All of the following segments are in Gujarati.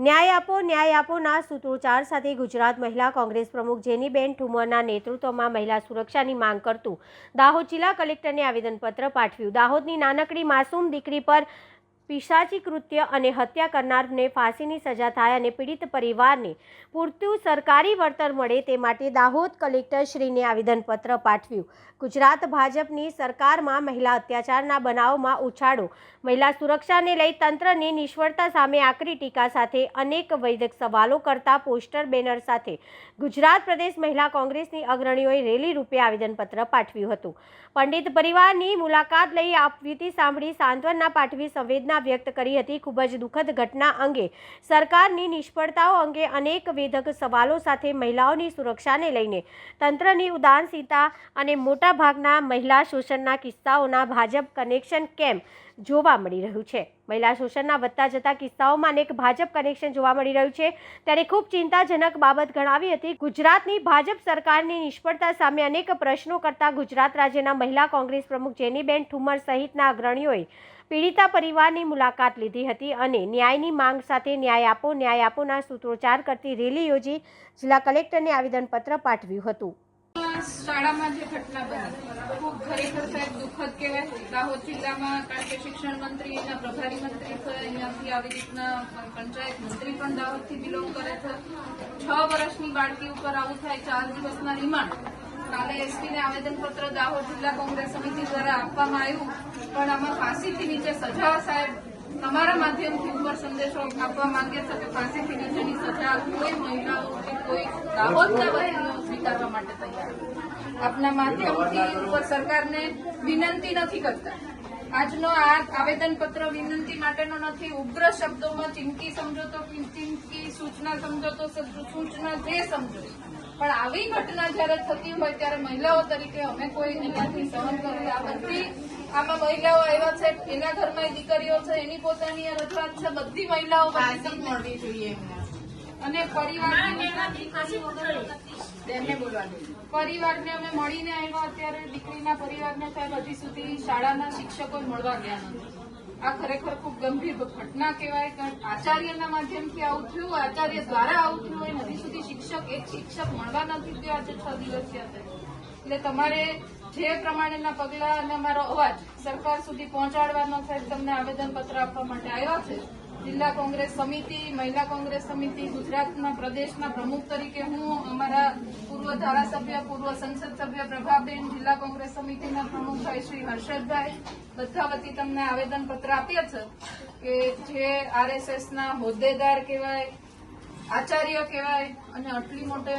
ન્યાય આપો, ન્યાય આપોના સૂત્રોચ્ચાર સાથે ગુજરાત મહિલા કોંગ્રેસ પ્રમુખ જેનીબેન ઠુમરના નેતૃત્વમાં મહિલા સુરક્ષાની માંગ કરતું. દાહોદ જિલ્લા કલેક્ટરને આવેદનપત્ર પાઠવ્યું. દાહોદની નાનકડી માસૂમ દીકરી પર પિશાચી કૃત્ય અને હત્યા કરનારને ફાંસીની સજા થાય અને પીડિત પરિવારને પૂરતું સરકારી વળતર મળે તે માટે દાહોદ કલેક્ટરશ્રીને આવેદનપત્ર પાઠવ્યું. ગુજરાત ભાજપની સરકારમાં મહિલા અત્યાચારના બનાવમાં ઉછાળો. મહિલા સુરક્ષાને લઈ તંત્રની નિષ્ફળતા સામે આકરી ટીકા સાથે અનેક વૈદક સવાલો કરતા પોસ્ટર બેનર સાથે ગુજરાત પ્રદેશ મહિલા કોંગ્રેસની અગ્રણીઓએ રેલી રૂપે આવેદનપત્ર પાઠવ્યું હતું. પંડિત પરિવારની મુલાકાત લઈ આપવીતી સાંભળી સાંત્વના પાઠવી સંવેદના વ્યક્ત કરી હતી. ખૂબ જ દુઃખદ ઘટના અંગે સરકારની નિષ્ફળતાઓ અંગે અનેક વેધક સવાલો સાથે મહિલાઓની સુરક્ષાને લઈને તંત્રની ઉદાસીનતા અને મોટાભાગના મહિલા શોષણના કિસ્સાઓના ભાજપ કનેક્શન કેમ જોવા મળી રહ્યું છે. મહિલા શોષણના વધતા જતા કિસ્સાઓમાં અનેક ભાજપ કનેક્શન જોવા મળી રહ્યું છે. ત્યારે ખૂબ ચિંતાજનક બાબત ગણાવી હતી. ગુજરાતની ભાજપ સરકારની નિષ્ફળતા સામે અનેક પ્રશ્નો કરતા ગુજરાત રાજ્યના મહિલા કોંગ્રેસ પ્રમુખ જેનીબેન ઠુમર સહિતના અગ્રણીઓએ પીડિતા પરિવારની મુલાકાત લીધી હતી અને ન્યાયની માંગ સાથે ન્યાય આપો, ન્યાય આપોના સૂત્રોચ્ચાર કરતી રેલી યોજી જિલ્લા કલેક્ટરને આવેદનપત્ર પાઠવ્યું હતું. શાળામાં જે ઘટના બની, ખૂબ ખરેખર સાહેબ દુઃખદ કહેવાય. દાહોદ જિલ્લામાં કારણ કે શિક્ષણ મંત્રી એના પ્રભારી મંત્રી છે અહીંયાથી આવી રીતના પંચાયત મંત્રી પણ દાહોદથી બિલોંગ કરે છે. છ વર્ષની બાળકી ઉપર આવું થાય, ચાર દિવસના રિમાન્ડ. કાલે એસપીને આવેદનપત્ર દાહોદ જિલ્લા કોંગ્રેસ સમિતિ દ્વારા આપવામાં આવ્યું. પણ આમાં ફાંસીથી નીચે સજા સાહેબ તમારા માધ્યમથી ઉપર સંદેશો આપવા માંગ્યા છે કે ફાંસીથી નીચેની સજા કોઈ મહિલાઓ કે કોઈ દાહોદના વકીલો સ્વીકારવા માટે તૈયાર. આપના માધ્યમથી ઉપર સરકારને વિનંતી નથી કરતા. આજનો આ આવેદનપત્ર વિનંતી માટેનો નથી, ઉગ્ર શબ્દોમાં ચીમકી સમજોતો ચીમકી સૂચના સમજો તો સૂચના જે સમજો. પણ આવી ઘટના જ્યારે થતી હોય ત્યારે મહિલાઓ તરીકે અમે કોઈ અહીંયાથી સહન કરી આ બધી આમાં મહિલાઓ આવ્યા છે એના ઘરમાં દીકરીઓ છે એની પોતાની રજૂઆત છે બધી મહિલાઓ મળવી જોઈએ અને પરિવારની બોલવાનું પરિવારને અમે મળીને આવ્યા અત્યારે દીકરીના પરિવારને સાહેબ હજી સુધી શાળાના શિક્ષકો મળવા ગયા નથી. આ ખરેખર ખૂબ ગંભીર ઘટના કહેવાય કારણ આચાર્યના માધ્યમથી આવું થયું આચાર્ય દ્વારા આવું થયું હોય હજી સુધી શિક્ષક એક શિક્ષક મળવા નથી થયો આજે છ દિવસ થયા એટલે તમારે જે પ્રમાણેના પગલા અને અમારો અવાજ સરકાર સુધી પહોંચાડવાનો સાહેબ તમને આવેદનપત્ર આપવા માટે આવ્યો છે. જિલ્લા કોંગ્રેસ સમિતિ, મહિલા કોંગ્રેસ સમિતિ, ગુજરાતના પ્રદેશના પ્રમુખ તરીકે હું, અમારા પૂર્વ ધારાસભ્ય, પૂર્વ સંસદ સભ્ય પ્રભાબેન, જિલ્લા કોંગ્રેસ સમિતિના પ્રમુખ ભાઈ શ્રી હર્ષદભાઈ, બધા વતી તમને આવેદનપત્ર આપીએ છે કે જે આરએસએસના હોદ્દેદાર કહેવાય, આચાર્ય કહેવાય અને આટલી મોટે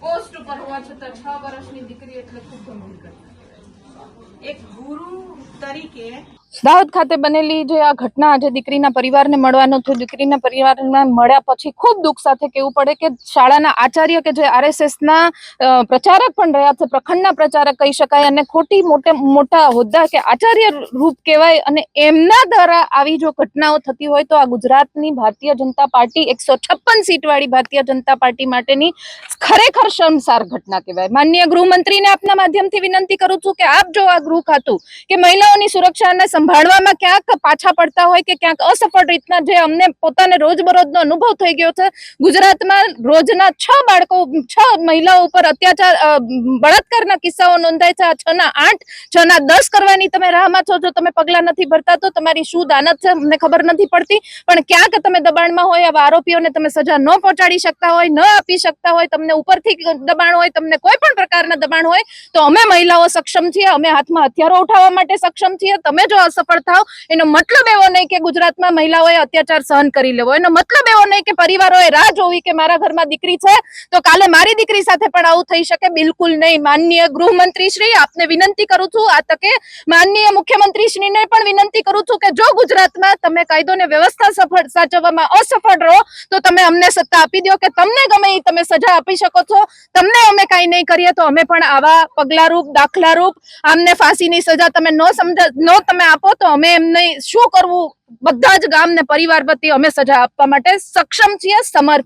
પોસ્ટ ઉપર હોવા છતાં છ વર્ષની દીકરી એટલે ખૂબ ગંભીર ઘટના. એક ગુરુ તરીકે દાહોદ ખાતે બનેલી જે આ ઘટના આજે દીકરીના પરિવારને મળવાનું થયું દીકરીના પરિવારને મળ્યા પછી ખૂબ દુઃખ સાથે કહેવું પડે કે શાળાના આચાર્ય કે જે આરએસએસના પ્રચારક પણ રહ્યા છે, પ્રખંડના પ્રચારક કહી શકાય અને ખોટી મોટે, મોટા હોદ્દા કે આચાર્ય રૂપ કહેવાય અને એમના દ્વારા આવી જો ઘટનાઓ થતી હોય તો આ ગુજરાતની ભારતીય જનતા પાર્ટી એકસો છપ્પન સીટવાળી ભારતીય જનતા પાર્ટી માટેની ખરેખર શર્મસાર ઘટના કહેવાય. માનનીય ગૃહમંત્રીને આપના માધ્યમથી વિનંતી કરું છું કે આપ જો આ ગૃહ ખાતું કે મહિલાઓની સુરક્ષાને સંભાળવામાં ક્યાંક પાછા પડતા હોય કે ક્યાંક અસફળ રીતના જે અમને પોતાને રોજબરોજનો અનુભવ થઈ ગયો છે. ગુજરાતમાં રોજના છ બાળકો, છ મહિલાઓ ઉપર અત્યાચાર બળાત્કારના કિસ્સાઓ નોંધાય છે. છ ના આઠ છ ના દસ કરવાની તમે રાહમાં છો. જો તમે પગલાં નથી ભરતા તો તમારી શું દાનત છે? અમને ખબર નથી પડતી. પણ ક્યાંક તમે દબાણમાં હોય આવા આરોપીઓને તમે સજા ન પહોંચાડી શકતા હોય, ન આપી શકતા હોય, તમને ઉપરથી દબાણ હોય, તમને કોઈ પણ પ્રકારના દબાણ હોય, તો અમે મહિલાઓ સક્ષમ છીએ. અમે હાથમાં હથિયારો ઉઠાવવા માટે સક્ષમ છીએ. તમે જો અસફળ થાવ એનો મતલબ એવો નહીં કે ગુજરાતમાં મહિલાઓએ અત્યાચાર સહન કરી લેવો. એનો મતલબ એવો નહીં કે પરિવારોએ રાહ જોવી કે મારા ઘરમાં દીકરી છે તો કાલે મારી દીકરી સાથે પણ આવું થઈ શકે. બિલકુલ નહીં. માનનીય ગૃહમંત્રી શ્રી આપને વિનંતી કરું છું આ તકે માનનીય મુખ્યમંત્રી શ્રીને પણ વિનંતી કરું છું કે જો ગુજરાતમાં તમે કાયદો ને વ્યવસ્થા સફળ સાચવવામાં અસફળ રહો, તો તમે અમને સત્તા આપી દો કે તમને ગમે એ તમે સજા આપી શકો છો. તમને અમે કઈ નહીં કરીએ તો અમે પણ આવા પગલારૂપ, દાખલારૂપ, આમને ફાંસીની સજા તમે ન સમજ, ન તમે આપો તો અમે એમને શું કરવું? બધા જ ગામ ને પરિવાર પ્રત્યે અમે સજા આપવા માટે સક્ષમ છીએ, સમર્થ